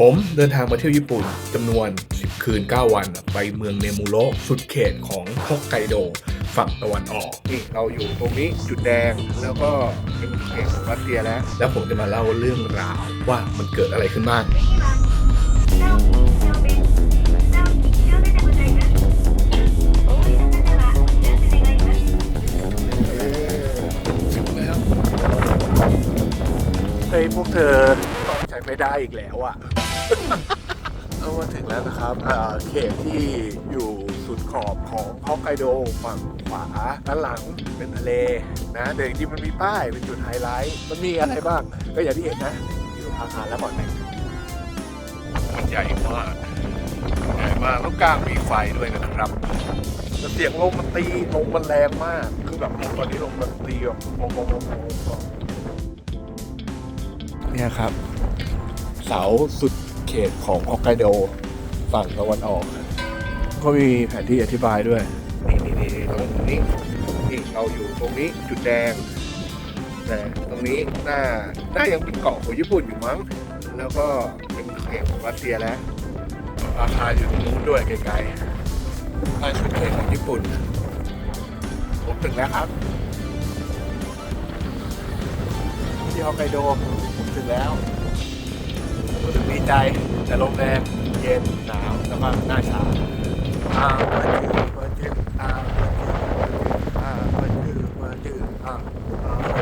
ผมเดินทางมาเที่ยวญี่ปุ่นจำนวน 10 คืน 9 วัน ไปเมืองเนมูโรสุดเขตของฮอกไกโด ฝั่งตะวันออก นี่เราอยู่ตรงนี้จุดแดงแล้วก็เป็นเขตองรัสเซียแล้ว แล้วผมจะมาเล่าเรื่องราวว่ามันเกิดอะไรขึ้นบ้างเฮ้ยพวกเธอตองใช้ไม่ได้อีกแล้วอะ เรามาถึงแล้วนะครับอ่าเขตที่อยู่สุดขอบของฮอกไกโดฝั่งขวาด้านหลังเป็นทะเลนะแต่จริงๆมันมีป้ายเป็นจุดไฮไลท์ มันมีอะไรบ้าง ก็อย่างที่เห็นนะ อยู่อาคารและบ่อนแม่งมันใหญ่มากใหญ่มากแล้วกลางมีไฟด้วยนะครับแต่เสียงลมมันตีลมมันแรงมาก คือแบบลมตอนนี้ลมมันตีแบบลมลมลมลมลมเนี่ยครับ เสาสุดเขตของฮอกไกโดฝั่งตะวันออก ก็มีแผนที่อธิบายด้วย นี่นี่นี่ตรงนี้นี่เราอยู่ตรงนี้จุดแดงแต่ตรงนี้น้าน้ายังเป็นเกาะของญี่ปุ่นอยู่มั้ง แล้วก็เป็นเขตของรัสเซียแล้วอาคารอยู่ตรงนู้นด้วยไกลๆอาชุดเขตของญี่ปุ่น ผมถึงแล้วครับ ที่ฮอกไกโดผมถึงแล้ว ใจแต่ลมแรงเย็นหนาวแล้วก็หน้าชาอ่าวมาจืดมาจืดอ่าวมาจืดอ่ามาจืดมาจืดอ่าอ่า